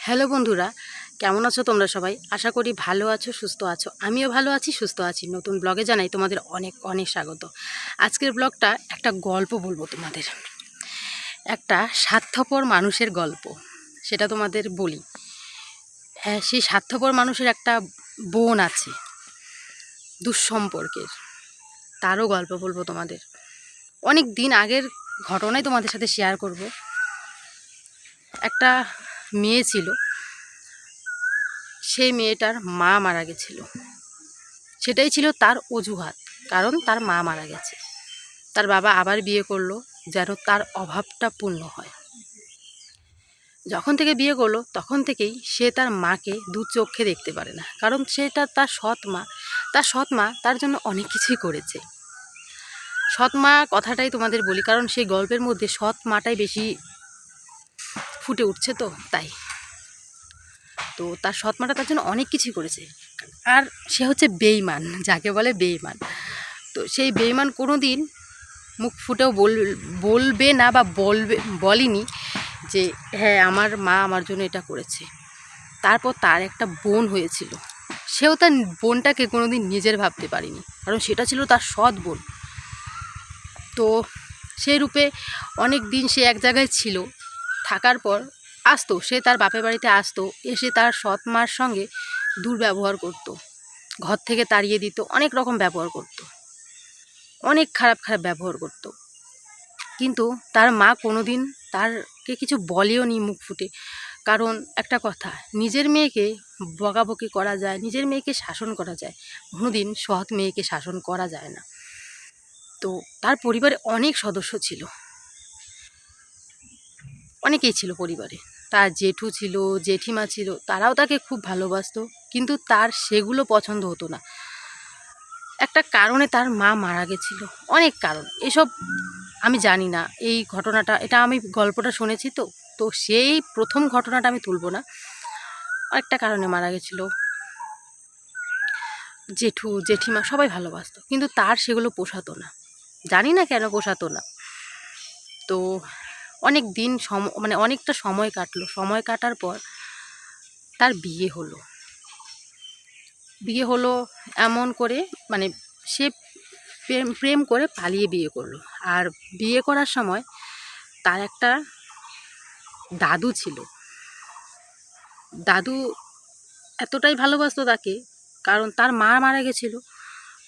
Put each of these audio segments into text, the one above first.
Hello বন্ধুরা, কেমন আছো তোমরা সবাই? আশা করি ভালো আছো, সুস্থ আছো। আমিও ভালো আছি, সুস্থ আছি। নতুন ব্লগে জানাই তোমাদের অনেক অনেক স্বাগত। আজকের ব্লগটা একটা গল্প বলব তোমাদের। একটা স্বার্থপর মানুষের গল্প, সেটা তোমাদের বলি। হ্যাঁ সেই স্বার্থপর মানুষের একটা বোন আছে, দুঃসম্পর্কের। তারও গল্প বলব তোমাদের। অনেক দিন আগের ঘটনাই তোমাদের সাথে শেয়ার করব। একটা মেয়ে ছিল, সেই মেয়েটার মা মারা গেছিল। সেটাই ছিল তার অজুহাত, কারণ তার মা মারা গেছে। তার বাবা আবার বিয়ে করল যেন তার অভাবটা পূর্ণ হয়। যখন থেকে বিয়ে করল, তখন থেকেই সে তার মাকে দু চোখে দেখতে পারে না, কারণ সেটা তার সৎ মা। তার সৎ মা তার জন্য অনেক কিছুই করেছে। সৎ মা কথাটাই তোমাদের বলি, কারণ সেই গল্পের মধ্যে সৎ মাটাই বেশি ফুটে উঠছে তো, তাই। তো তার সৎ মাটা তার জন্য অনেক কিছুই করেছে। আর সে হচ্ছে বেইমান যাকে বলে বেইমান তো সেই বেইমান কোনো দিন মুখ ফুটেও বল, বলবে না বা বলবে, বলেনি যে হ্যাঁ আমার মা আমার জন্য এটা করেছে। তারপর তার একটা বোন হয়েছিল। সেও তার বোনটাকে কোনো দিন নিজের ভাবতে পারেনি। কারণ সেটা ছিল তার সৎ বোন। তো সেই রূপে অনেক দিন সে এক জায়গায় ছিল। থাকার পর আসতো, সে তার বাপের বাড়িতে আসতো, এসে তার সৎ মার সঙ্গে দুর্ব্যবহার করত। ঘর থেকে তাড়িয়ে দিত, অনেক রকম ব্যবহার করত। অনেক খারাপ খারাপ ব্যবহার করত। কিন্তু তার মা কোনো দিন তারকে কিছু বলেও নি মুখ ফুটে। কারণ একটা কথা, নিজের মেয়েকে বকাবকি করা যায়, নিজের মেয়েকে শাসন করা যায়। কোনোদিন সৎ মেয়েকে শাসন করা যায় না। তো তার পরিবারে অনেক সদস্য ছিল। অনেকেই ছিল পরিবারে। তার জেঠু ছিল, জেঠিমা ছিল, তারাও তাকে খুব ভালোবাসতো, কিন্তু তার সেগুলো পছন্দ হতো না। একটা কারণে তার মা মারা গেছিল। অনেক কারণ। এসব আমি জানি না। এই ঘটনাটা, এটা আমি গল্পটা শুনেছি তো। তো সেই প্রথম ঘটনাটা আমি তুলব না। একটা কারণে মারা গেছিল। জেঠু, জেঠিমা সবাই ভালোবাসতো, কিন্তু তার সেগুলো পোষাতো না। জানি না কেন পোষাতো না। তো অনেক দিন সম মানে অনেকটা সময় কাটলো। সময় কাটার পর তার বিয়ে হলো। বিয়ে হলো এমন করে মানে সে প্রেম প্রেম করে পালিয়ে বিয়ে করল। আর বিয়ে করার সময় তার একটা দাদু ছিল। দাদু এতটাই ভালোবাসতো তাকে, কারণ তার মা মারা গেছিল।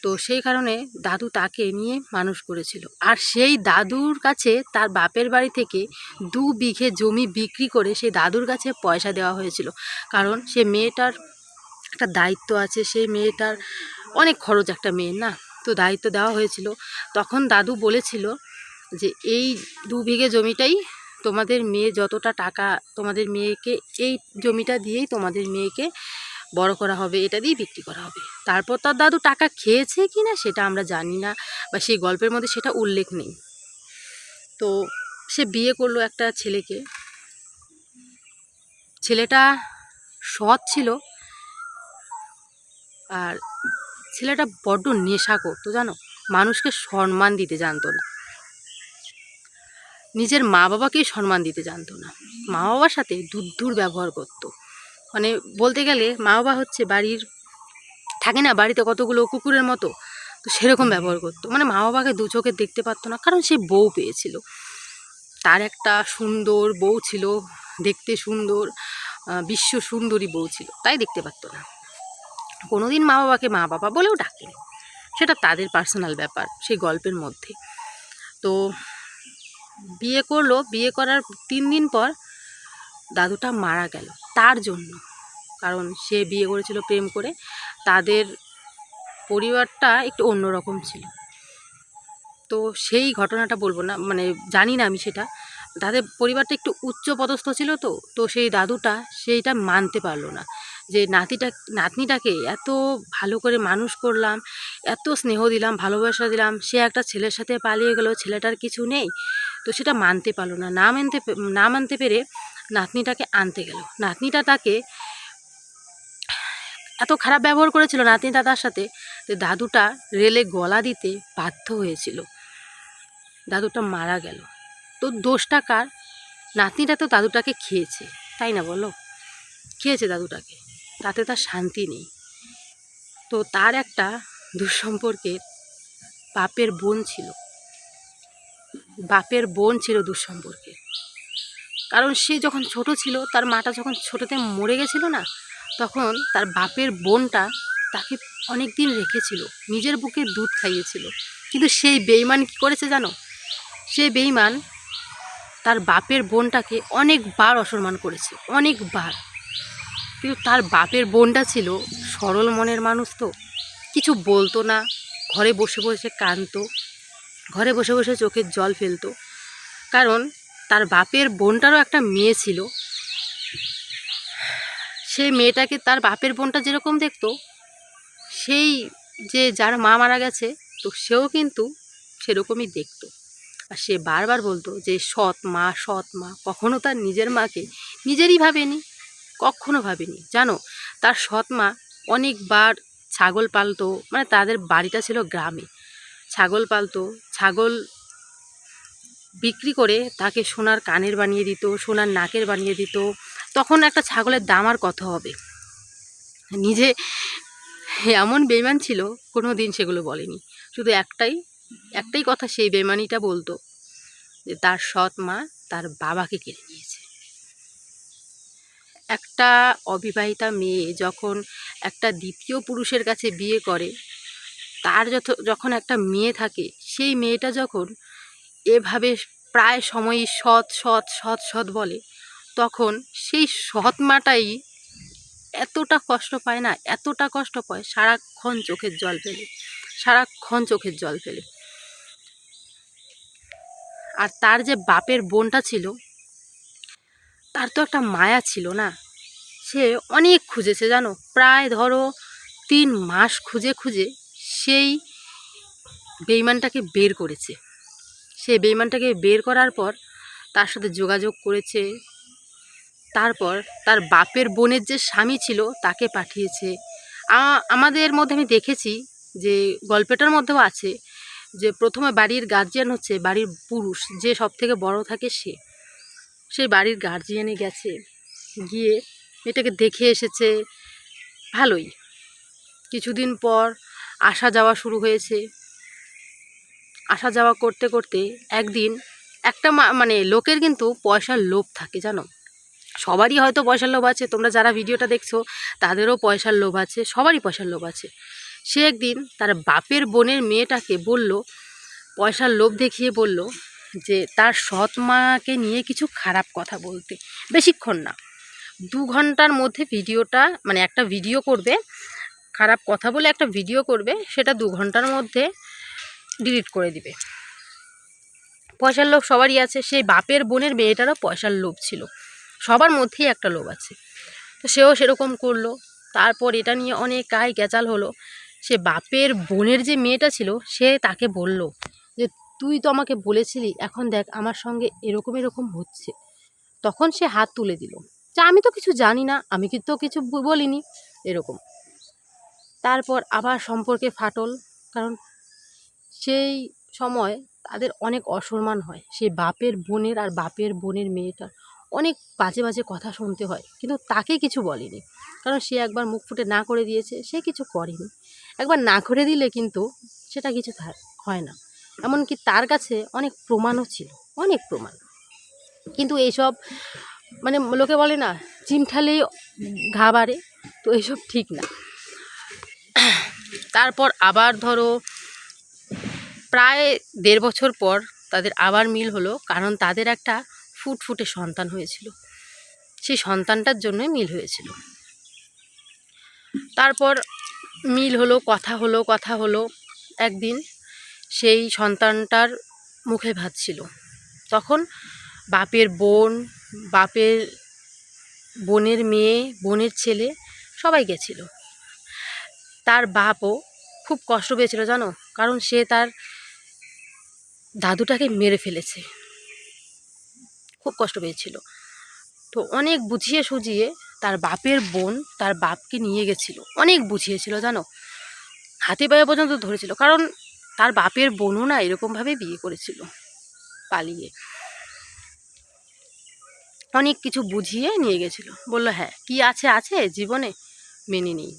তো সেই কারণে দাদু তাকে নিয়ে মানুষ করেছিল। আর সেই দাদুর কাছে তার বাপের বাড়ি থেকে দু বিঘে জমি বিক্রি করে সেই দাদুর কাছে পয়সা দেওয়া হয়েছিল। কারণ সে মেয়েটার একটা দায়িত্ব আছে সেই মেয়েটার অনেক খরচ একটা মেয়ের, না? তো দায়িত্ব দেওয়া হয়েছিল। তখন দাদু বলেছিল যে, এই দু বিঘে জমিটাই তোমাদের মেয়ে যতটা টাকা, তোমাদের মেয়েকে, এই জমিটা দিয়েই তোমাদের মেয়েকে বড় করা হবে, এটা দিয়ে বিক্রি করা হবে। তারপর তার দাদু টাকা খেয়েছে কি না সেটা আমরা জানি না বা সেই গল্পের মধ্যে সেটা উল্লেখ নেই। তো সে বিয়ে করল একটা ছেলেকে। ছেলেটা সৎ ছিল আর ছেলেটা বড্ড নেশা করতো জানো? মানুষকে সম্মান দিতে জানতো না। নিজের মা বাবাকেই সম্মান দিতে জানতো না। মা বাবার সাথে দূর ব্যবহার করতো। মানে বলতে গেলে মা বাবা হচ্ছে বাড়ির, থাকে না বাড়িতে কতগুলো কুকুরের মতো? তো সেরকম ব্যবহার করতো। মানে মা বাবাকে দু চোখে দেখতে পারতো না, কারণ সে বউ পেয়েছিল। তার একটা সুন্দর বউ ছিল, দেখতে সুন্দর বিশ্ব সুন্দরী বউ ছিল, তাই দেখতে পারতো না। কোনোদিন মা বাবাকে মা বাবা বলেও ডাকেনি। সেটা তাদের পার্সোনাল ব্যাপার, সেই গল্পের মধ্যে। তো বিয়ে করল, বিয়ে করার তিন দিন পর দাদুটা মারা গেল, তার জন্য। কারণ সে বিয়ে করেছিল প্রেম করে, তাদের পরিবারটা একটু অন্যরকম ছিল। তো সেই ঘটনাটা বলব না মানে জানি না আমি সেটা। তাদের পরিবারটা একটু উচ্চ পদস্থ ছিল তো তো সেই দাদুটা সেইটা মানতে পারল না। যে নাতিটা, নাতনিটাকে এত ভালো করে মানুষ করলাম, এত স্নেহ দিলাম, ভালোবাসা দিলাম, সে একটা ছেলের সাথে পালিয়ে গেল, ছেলেটার কিছু নেই, তো সেটা মানতে পারল না। না মানতে না মানতে পেরে নাতনিটাকে আনতে গেল। নাতনিটা তাকে এত খারাপ ব্যবহার করেছিল নাতনিটা তার সাথে যে দাদুটা রেলে গলা দিতে বাধ্য হয়েছিল। দাদুটা মারা গেল। তো দোষটা কার? নাতনিটা তো দাদুটাকে খেয়েছে, তাই না বলো? খেয়েছে দাদুটাকে, তাতে তার শান্তি নেই। তো তার একটা দুঃসম্পর্কের বাপের বোন ছিল। বাপের বোন ছিল দুঃসম্পর্কে কারণ সে যখন ছোট ছিল, তার মাটা যখন ছোটোতে মরে গেছিল না তখন তার বাপের বোনটা তাকে অনেক দিন রেখেছিল, নিজের বুকে দুধ খাইয়েছিল। কিন্তু সেই বেইমান কী করেছে জানো? সেই বেইমান তার বাপের বোনটাকে অনেকবার অসম্মান করেছে, অনেকবার। কিন্তু তার বাপের বোনটা ছিল সরল মনের মানুষ তো, কিছু বলতো না, ঘরে বসে বসে কাঁদতো, ঘরে বসে বসে চোখের জল ফেলতো। কারণ তার বাপের বোনটারও একটা মেয়ে ছিল সেই মেয়েটাকে তার বাপের বোনটা যেরকম দেখতো, সেই যে যার মা মারা গেছে, তো সেও কিন্তু সেরকমই দেখতো। আর সে বারবার বলতো যে, সৎ মা সৎ মা, কখনো তার নিজের মাকে নিজেরই ভাবেনি, কখনো ভাবেনি। জানো, তার সৎ মা অনেকবার ছাগল পালতো মানে তাদের বাড়িটা ছিল গ্রামে। ছাগল পালতো, ছাগল বিক্রি করে তাকে সোনার কানের বানিয়ে দিত, সোনার নাকের বানিয়ে দিত তখন একটা ছাগলের দাম আর কত হবে? নিজে এমন বেমান ছিল কোনো দিন সেগুলো বলেনি। শুধু একটাই একটাই কথা, সেই বেমানিটা বলতো যে তার সৎ মা তার বাবাকে কেড়ে নিয়েছে। একটা অবিবাহিতা মেয়ে যখন একটা দ্বিতীয় পুরুষের কাছে বিয়ে করে, তার যত, যখন একটা মেয়ে থাকে, সেই মেয়েটা যখন এভাবে প্রায় সময়ই সৎ সৎ সৎ সৎ বলে তখন সেই সৎ মাটাই এতটা কষ্ট পায় না, এতটা কষ্ট পায়, সারাক্ষণ চোখের জল ফেলে, সারাক্ষণ চোখের জল ফেলে। আর তার যে বাপের বোনটা ছিল, তার তো একটা মায়া ছিল না। সে অনেক খুঁজেছে, জানো? প্রায় ধরো তিন মাস খুঁজে খুঁজে সেই বেইমানটাকে বের করেছে। সে বেইমানটাকে বের করার পর তার সাথে যোগাযোগ করেছে তারপর তার বাপের বোনের যে স্বামী ছিল তাকে পাঠিয়েছে। আমাদের মধ্যে আমি দেখেছি যে গল্পটার মধ্যেও আছে যে প্রথমে বাড়ির গার্জিয়ান হচ্ছে বাড়ির পুরুষ, যে সব থেকে বড় থাকে সে। সেই বাড়ির গার্জিয়ানে গেছে, গিয়ে এটাকে দেখে এসেছে, ভালোই। কিছুদিন পর আসা যাওয়া শুরু হয়েছে। আসা যাওয়া করতে করতে একদিন একটা মানে লোকের কিন্তু পয়সার লোভ থাকে, জানো? সবারই হয়তো পয়সার লোভ আছে। তোমরা যারা ভিডিওটা দেখছ, তাদেরও পয়সার লোভ আছে, সবারই পয়সার লোভ আছে। সে একদিন তার বাপের বোনের মেয়েটাকে বলল, পয়সার লোভ দেখিয়ে বলল যে, তার সৎ মাকে নিয়ে কিছু খারাপ কথা বলতে। বেশিক্ষণ না। দু ঘণ্টার মধ্যে ভিডিওটা মানে একটা ভিডিও করবে, খারাপ কথা বলে একটা ভিডিও করবে, সেটা দু ঘণ্টার মধ্যে ডিলিট করে দিবে। পয়সার লোভ সবারই আছে। সেই বাপের বোনের মেয়েটারও পয়সার লোভ ছিল। সবার মধ্যেই একটা লোভ আছে। তো সেও সেরকম করল। তারপর এটা নিয়ে অনেক কাই গ্যাচাল হলো। সে বাপের বোনের যে মেয়েটা ছিল, সে তাকে বলল যে, তুই তো আমাকে বলেছিলি, এখন দেখ আমার সঙ্গে এরকম এরকম হচ্ছে। তখন সে হাত তুলে দিল। যে, আমি তো কিছু জানি না, আমি কি তো কিছু বলিনি। এরকম। তারপর আবার সম্পর্কে ফাটল, কারণ সেই সময় তাদের অনেক অসম্মান হয়। সেই বাপের বোনের আর বাপের বোনের মেয়েটার অনেক বাজে বাজে কথা শুনতে হয়। কিন্তু তাকে কিছু বলেনি। কারণ সে একবার মুখ ফুটে না করে দিয়েছে, সে কিছু করেনি। একবার না করে দিলে কিন্তু সেটা কিছু হয় না। এমনকি তার কাছে অনেক প্রমাণও ছিল, অনেক প্রমাণ। কিন্তু এইসব মানে লোকে বলে না চিমঠালেই ঘা বাড়ে, তো এইসব ঠিক না। তারপর আবার ধরো, প্রায় দেড় বছর পর তাদের আবার মিল হলো, কারণ তাদের একটা ফুটফুটে সন্তান হয়েছিল। সেই সন্তানটার জন্যই মিল হয়েছিল। তারপর মিল হলো, কথা হলো কথা হলো। একদিন সেই সন্তানটার মুখে ভাত ছিল। তখন বাপের বোন, বাপের বোনের মেয়ে, বোনের ছেলে সবাই গেছিল। তার বাপও খুব কষ্ট পেয়েছিল, জানো? কারণ সে তার দাদুটাকে মেরে ফেলেছে। খুব কষ্ট পেয়েছিল। তো অনেক বুঝিয়ে সুঝিয়ে তার বাপের বোন তার বাপকে নিয়ে গেছিল। অনেক বুঝিয়েছিল, জানো? হাতে পায়ে পর্যন্ত ধরেছিল, কারণ তার বাপের বোনও না এরকমভাবে বিয়ে করেছিল পালিয়ে। অনেক কিছু বুঝিয়ে নিয়ে গেছিল। বলল হ্যাঁ কি আছে আছে, জীবনে মেনে নেই।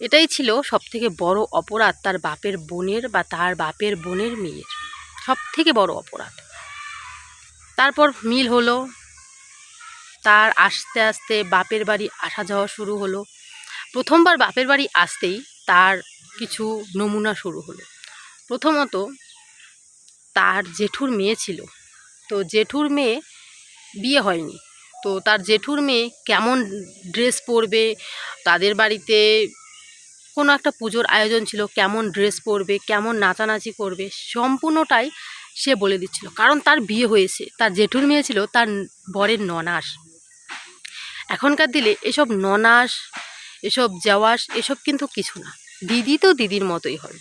এটাই ছিল সব থেকে বড় অপরাধ তার বাপের বোনের বা তার বাপের বোনের মেয়ের। সব থেকে বড় অপরাধ। তারপর মিল হলো। তার আস্তে আস্তে বাপের বাড়ি আসা যাওয়া শুরু হলো। প্রথমবার বাপের বাড়ি আসতেই তার কিছু নমুনা শুরু হলো। প্রথমত তার জেঠুর মেয়ে ছিল। তো জেঠুর মেয়ে বিয়ে হয়নি। তো তার জেঠুর মেয়ে কেমন ড্রেস পরবে, তাদের বাড়িতে কোনো একটা পুজোর আয়োজন ছিল, কেমন ড্রেস পরবে, কেমন নাচানাচি করবে, সম্পূর্ণটাই সে বলে দিচ্ছিল। কারণ তার বিয়ে হয়েছে, তার জেঠুর মেয়ে ছিল, তার বরের ননাস। এখনকার দিলে এসব ননাস, এসব জওয়াস, এসব কিন্তু কিছু না। দিদি তো দিদির মতোই হয়।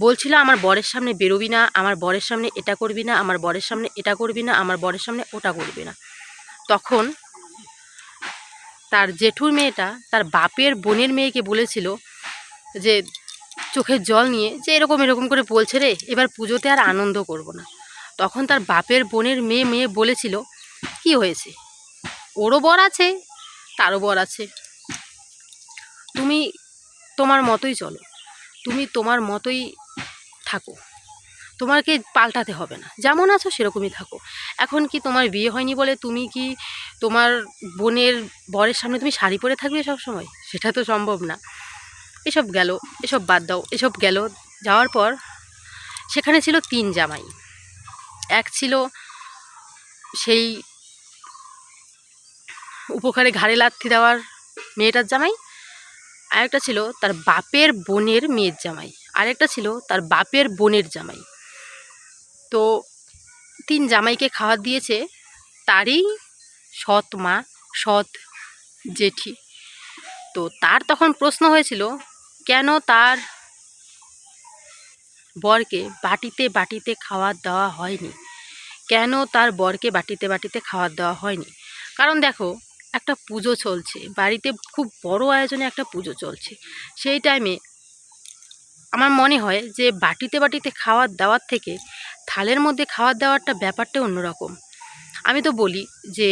বলছিল, আমার বরের সামনে বেরোবি না, আমার বরের সামনে এটা করবি না, আমার বরের সামনে এটা করবি না, আমার বরের সামনে ওটা করবি না। তখন তার জেঠুর মেয়েটা তার বাপের বোনের মেয়েকে বলেছিল যে চোখের জল নিয়ে যে এরকম এরকম করে বলছে রে, এবার পুজোতে আর আনন্দ করব না। তখন তার বাপের বোনের মেয়ে মেয়ে বলেছিল, কি হয়েছে? ওরও বর আছে, তারও বর আছে। তুমি তোমার মতোই চলো, তুমি তোমার মতোই থাকো। তোমাকে পাল্টাতে হবে না। যেমন আছো সেরকমই থাকো। এখন কি তোমার বিয়ে হয়নি বলে তুমি কি তোমার বোনের বরের সামনে তুমি শাড়ি পরে থাকবে সব সময় সেটা তো সম্ভব না। এসব গেল, এসব বাদ দাও, এসব গেল। যাওয়ার পর সেখানে ছিল তিন জামাই। এক ছিল সেই উপকারে ঘাড়ে লাথি দেওয়ার মেয়েটার জামাই, আরেকটা ছিল তার বাপের বোনের মেয়ের জামাই, আরেকটা ছিল তার বাপের বোনের জামাই। তো তিন জামাইকে খাবার দিয়েছে তারই সৎ মা, সৎ জেঠি। তো তার তখন প্রশ্ন হয়েছিল, কেন তার বরকে বাটিতে বাটিতে খাবার দেওয়া হয়নি? কেন তার বরকে বাটিতে বাটিতে খাবার দেওয়া হয়নি? কারণ দেখো, একটা পুজো চলছে, বাড়িতে খুব বড় আয়োজনে একটা পুজো চলছে। সেই টাইমে আমার মনে হয় যে বাটিতে বাটিতে খাবার দেওয়ার থেকে থালের মধ্যে খাবার দেওয়ারটা ব্যাপারটা অন্যরকম। আমি তো বলি যে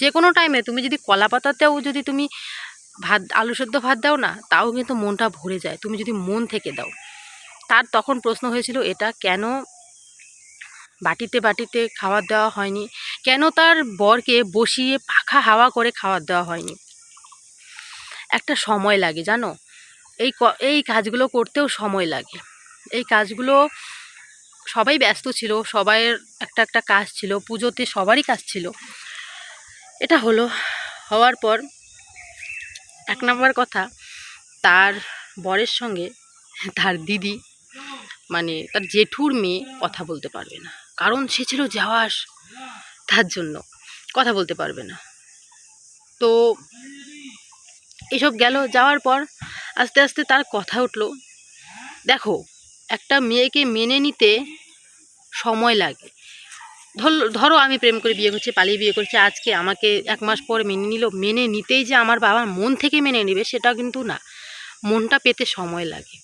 যে কোনো টাইমে তুমি যদি কলা পাতাতেও যদি তুমি ভাত, আলু সেদ্ধ ভাত দাও না, তাও কিন্তু মনটা ভরে যায়। তুমি যদি মন থেকে দাও। তার তখন প্রশ্ন হয়েছিল এটা কেন বাটিতে বাটিতে খাবার দেওয়া হয়নি? কেন তার বরকে বসিয়ে পাখা হাওয়া করে খাবার দেওয়া হয়নি? একটা সময় লাগে, জানো? এই এই কাজগুলো করতেও সময় লাগে। এই কাজগুলো সবাই ব্যস্ত ছিল, সবাইয়ের একটা একটা কাজ ছিল, পুজোতে সবারই কাজ ছিল। এটা হলো, হওয়ার পর এক নম্বর কথা, তার বরের সঙ্গে তার দিদি মানে তার জেঠুর মেয়ে কথা বলতে পারবে না। কারণ সে ছিল যাওয়াস, তার জন্য কথা বলতে পারবে না। তো এসব গেল, যাওয়ার পর আস্তে আস্তে তার কথা উঠল। দেখো, একটা মেয়েকে মেনে নিতে সময় লাগে। ধর আমি প্রেম করে বিয়ে করছি, পালিয়ে বিয়ে করছি, আজকে আমাকে এক মাস পরে মেনে নিল, মেনে নিতেই যে আমার বাবা মন থেকে মেনে নেবে, সেটা কিন্তু না। মনটা পেতে সময় লাগে।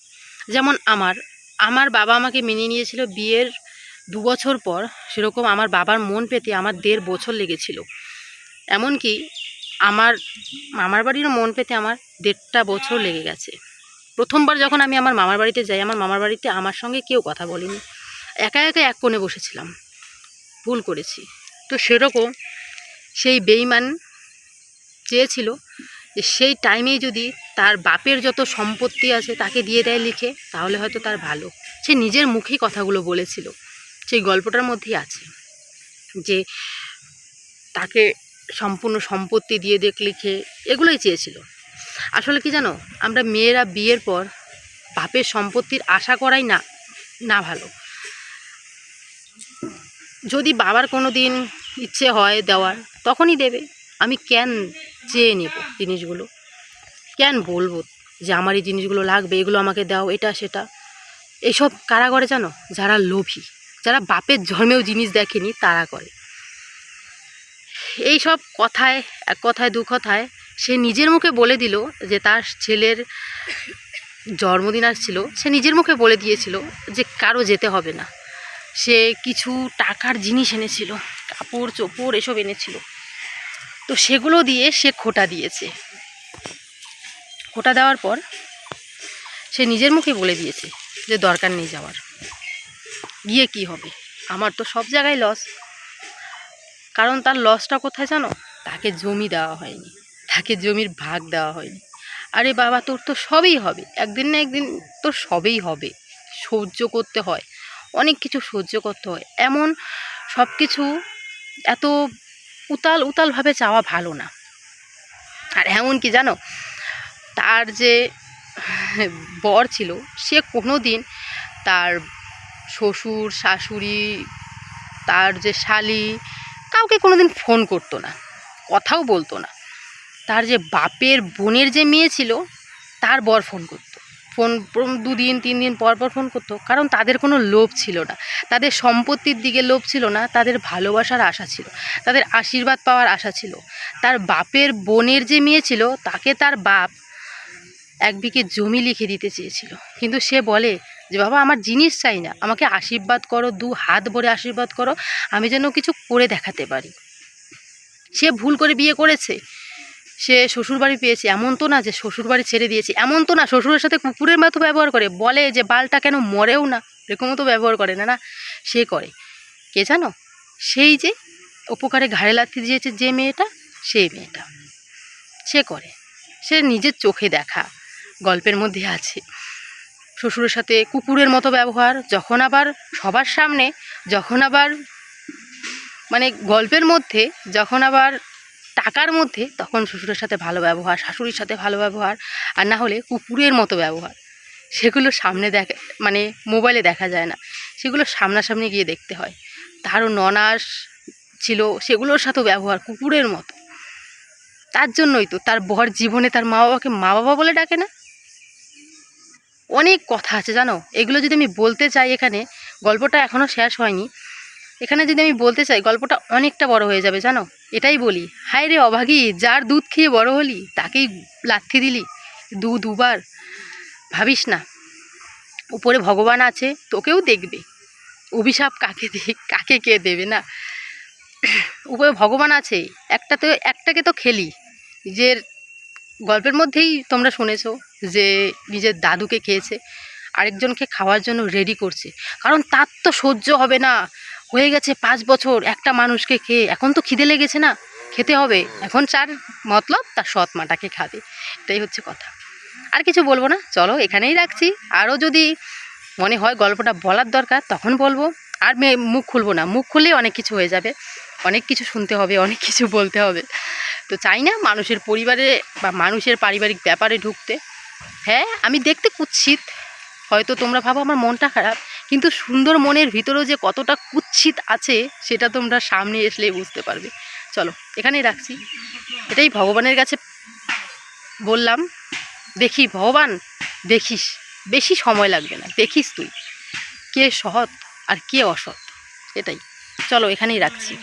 যেমন আমার আমার বাবা আমাকে মেনে নিয়েছিল বিয়ের দু বছর পর, সেরকম আমার বাবার মন পেতে আমার দেড় বছর লেগেছিল। এমনকি আমার, মামার বাড়িরও মন পেতে আমার দেড়টা বছর লেগে গেছে। প্রথমবার যখন আমি আমার মামার বাড়িতে যাই, আমার মামার বাড়িতে আমার সঙ্গে কেউ কথা বলেনি। একা একা এক কোণে বসেছিলাম। ভুল করেছি। তো সেরকম সেই বেইমান চেয়েছিল যে সেই টাইমেই যদি তার বাপের যত সম্পত্তি আছে তাকে দিয়ে দেয় লিখে, তাহলে হয়তো তার ভালো। সে নিজের মুখেই কথাগুলো বলেছিল। সেই গল্পটার মধ্যেই আছে যে তাকে সম্পূর্ণ সম্পত্তি দিয়ে দেখ লিখে এগুলোই চেয়েছিল। আসলে কি জানো, আমরা মেয়েরা বিয়ের পর বাপের সম্পত্তির আশা করাই না না ভালো। যদি বাবার কোনো দিন ইচ্ছে হয় দেওয়ার, তখনই দেবে। আমি কেন চেয়ে নেব জিনিসগুলো? কেন বলব যে আমার এই জিনিসগুলো লাগবে, এগুলো আমাকে দাও, এটা, সেটা? এইসব কারা করে জানো? যারা লোভী, যারা বাপের জন্মেও জিনিস দেখেনি, তারা করে। এই সব কথায়, এক কথায়, দু কথায় সে নিজের মুখে বলে দিল যে তার ছেলের জন্মদিন আসছিল। সে নিজের মুখে বলে দিয়েছিল যে কারও যেতে হবে না। সে কিছু টাকার জিনিস এনেছিল, কাপড়, চোপড়, এসব এনেছিল। তো সেগুলো দিয়ে সে খোটা দিয়েছে। খোটা দেওয়ার পর সে নিজের মুখে বলে দিয়েছে যে, দরকার নেই যাওয়ার। গিয়ে কি হবে? আমার তো সব জায়গায় লস কারণ তার লসটা কোথায় জানো? তাকে জমি দেওয়া হয়নি। তাকে জমির ভাগ দেওয়া হয়নি। আরে বাবা, তোর তো সবই হবে। একদিন না একদিন তোর সবই হবে। সহ্য করতে হয়। অনেক কিছু সহ্য করতে হয়। এমন সব কিছু এত উতাল উতালভাবে চাওয়া ভালো না। আর এমন কি জানো? তার যে বর ছিল, সে কোনো দিন তার শ্বশুর, শাশুড়ি, তার যে শালি কাউকে কোনো দিন ফোন করতো না, কথাও বলতো না। তার যে বাপের বোনের যে মেয়ে ছিল, তার বর ফোন করতো। ফোন দুদিন তিন দিন পর পর ফোন করতো। কারণ তাদের কোনো লোভ ছিল না। তাদের সম্পত্তির দিকে লোভ ছিল না, তাদের ভালোবাসার আশা ছিল, তাদের আশীর্বাদ পাওয়ার আশা ছিল। তার বাপের বোনের যে মেয়ে ছিল, তাকে তার বাপ এক বিঘে জমি লিখে দিতে চেয়েছিল। কিন্তু সে বলে যে, বাবা, আমার জিনিস চাই না। আমাকে আশীর্বাদ করো, দু হাত ভরে আশীর্বাদ করো। আমি যেন কিছু করে দেখাতে পারি। সে ভুল করে বিয়ে করেছে। সে শ্বশুরবাড়ি পেয়েছে, এমন তো না যে শ্বশুরবাড়ি ছেড়ে দিয়েছে, এমন তো না, শ্বশুরের সাথে কুকুরের মতো ব্যবহার করে, বলে যে বালটা কেন মরেও না, এরকমও তো ব্যবহার করে না না, সে করে। কে জানো? সেই যে উপকারে ঘাড়ে লাথি দিয়েছে যে মেয়েটা, সেই মেয়েটা। সে করে। সে নিজের চোখে দেখা, গল্পের মধ্যে আছে। শ্বশুরের সাথে কুকুরের মতো ব্যবহার, যখন আবার সবার সামনে, যখন আবার মানে গল্পের মধ্যে, যখন আবার টাকার মধ্যে তখন শ্বশুরের সাথে ভালো ব্যবহার, শাশুড়ির সাথে ভালো ব্যবহার, আর না হলে কুকুরের মতো ব্যবহার। সেগুলো সামনে দেখা মানে মোবাইলে দেখা যায় না। সেগুলো সামনাসামনি গিয়ে দেখতে হয়। তারও ননাস ছিল, সেগুলোর সাথেও ব্যবহার, কুকুরের মতো। তার জন্যই তো, তার বর জীবনে তার মা বাবাকে মা বাবা বলে ডাকে না। অনেক কথা আছে, জানো? এগুলো যদি আমি বলতে চাই এখানে, গল্পটা এখনও শেষ হয়নি। এখানে যদি আমি বলতে চাই, গল্পটা অনেকটা বড় হয়ে যাবে, জানো? এটাই বলি। হায় রে অভাগী, যার দুধ খেয়ে বড় হলি, তাকেই লাথি দিলি। দু দুবার ভাবিস না। উপরে ভগবান আছে, তোকেও দেখবে। অভিশাপ কাকে দে, কাকে কে দেবে না? উপরে ভগবান আছে, একটা তো, একটাকে তো খেলি। নিজের গল্পের মধ্যেই তোমরা শুনেছ যে, নিজের দাদুকে খেয়েছে, আরেকজনকে খাওয়ার জন্য রেডি করছে। কারণ তার তো সহ্য হবে না। হয়ে গেছে পাঁচ বছর, একটা মানুষকে খেয়ে। এখন তো খিদে লেগেছে না, খেতে হবে। এখন চার মতলব তার সৎ মাটাকে খাবে। এটাই হচ্ছে কথা। আর কিছু বলব না? চলো, এখানেই রাখছি। আরও যদি মনে হয় গল্পটা বলার দরকার, তখন বলব। আর মে- মুখ খুলবো না। মুখ খুললেই অনেক কিছু হয়ে যাবে। অনেক কিছু শুনতে হবে, অনেক কিছু বলতে হবে। তো চাই না মানুষের পরিবারে বা মানুষের পারিবারিক ব্যাপারে ঢুকতে। হ্যাঁ আমি দেখতে কুৎসিত। হয়তো তোমরা ভাবো আমার মনটা খারাপ। কিন্তু সুন্দর মনের ভিতরেও যে কতটা কুচ্ছিত আছে, সেটা তোমরা সামনে আসলেই বুঝতে পারবে। চলো, এখানেই রাখছি। এটাই ভগবানের কাছে বললাম দেখি ভগবান, দেখিস। বেশি সময় লাগবে না, দেখিস তুই। কে সৎ আর কে অসৎ? এটাই। চলো, এখানেই রাখছি।